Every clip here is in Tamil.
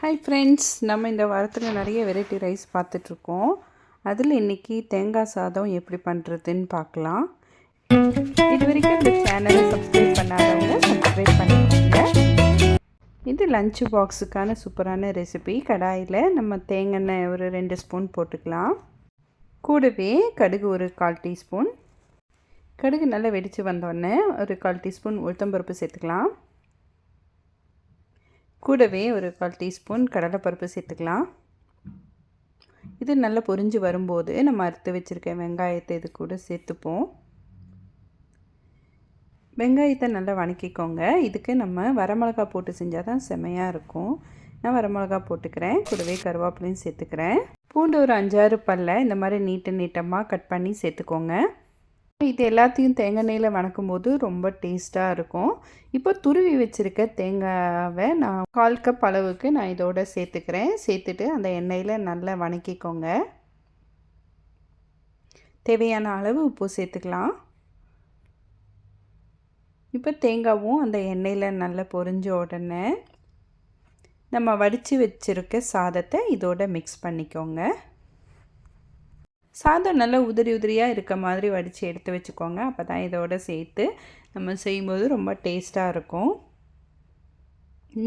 ஹாய் ஃப்ரெண்ட்ஸ் நம்ம இந்த வாரத்தில் நிறைய வெரைட்டி ரைஸ் பார்த்துட்ருக்கோம். அதில் இன்றைக்கி தேங்காய் சாதம் எப்படி பண்ணுறதுன்னு பார்க்கலாம். இது வரைக்கும் இந்த சேனலை சப்ஸ்கிரைப் பண்ணாதவங்க சப்ஸ்கிரைப் பண்ணிக்கோங்க. இது லஞ்சு பாக்ஸுக்கான சூப்பரான ரெசிபி கடாயில் நம்ம தேங்காய் ஒரு ரெண்டு ஸ்பூன் போட்டுக்கலாம். கூடவே கடுகு ஒரு கால் டீஸ்பூன் கடுகு நல்லா வெடித்து வந்தோடனே ஒரு கால் டீஸ்பூன் உளுத்தம்பருப்பு சேர்த்துக்கலாம். கூடவே ஒரு கால் டீஸ்பூன் கடலைப்பருப்பு சேர்த்துக்கலாம். இது நல்லா பொரிஞ்சு வரும்போது நம்ம அறுத்து வச்சுருக்க வெங்காயத்தை இது கூட சேர்த்துப்போம். வெங்காயத்தை நல்லா வணக்கிக்கோங்க. இதுக்கு நம்ம வரமிளகா போட்டு செஞ்சால் தான் செமையாக இருக்கும். நான் வரமிளகா போட்டுக்கிறேன். கூடவே கருவேப்பிலையும் சேர்த்துக்கிறேன். பூண்டு ஒரு அஞ்சாறு பல்ல இந்த மாதிரி நீட்டு நீட்டமாக கட் பண்ணி சேர்த்துக்கோங்க. இது எல்லாத்தையும் தேங்காய் எண்ணெயில் வணக்கும் போது ரொம்ப டேஸ்ட்டாக இருக்கும். இப்போ துருவி வச்சுருக்க தேங்காவை நான் கால் கப் அளவுக்கு நான் இதோட சேர்த்துக்கிறேன். சேர்த்துட்டு அந்த எண்ணெயில் நல்லா வணக்கிக்கோங்க. தேவையான அளவு உப்பு சேர்த்துக்கலாம். இப்போ தேங்காவும் அந்த எண்ணெயில் நல்லா பொரிஞ்ச உடனே நம்ம வடித்து வச்சுருக்க சாதத்தை இதோட மிக்ஸ் பண்ணிக்கோங்க. சாதம் நல்லா உதிரி உதிரியாக இருக்க மாதிரி வடித்து எடுத்து வச்சுக்கோங்க. அப்போ தான் இதோடு சேர்த்து நம்ம செய்யும்போது ரொம்ப டேஸ்ட்டாக இருக்கும்.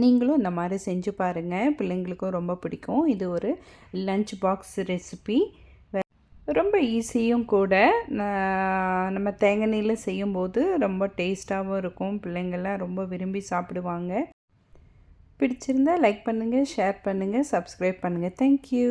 நீங்களும் இந்த மாதிரி செஞ்சு பாருங்கள் பிள்ளைங்களுக்கும் ரொம்ப பிடிக்கும். இது ஒரு லஞ்ச் பாக்ஸ் ரெசிபி ரொம்ப ஈஸியும் கூட நம்ம தேங்காய் செய்யும்போது ரொம்ப டேஸ்ட்டாகவும் இருக்கும். பிள்ளைங்கள்லாம் ரொம்ப விரும்பி சாப்பிடுவாங்க. பிடிச்சிருந்தால் லைக் பண்ணுங்கள் ஷேர் பண்ணுங்கள் சப்ஸ்கிரைப் பண்ணுங்கள் தேங்க்யூ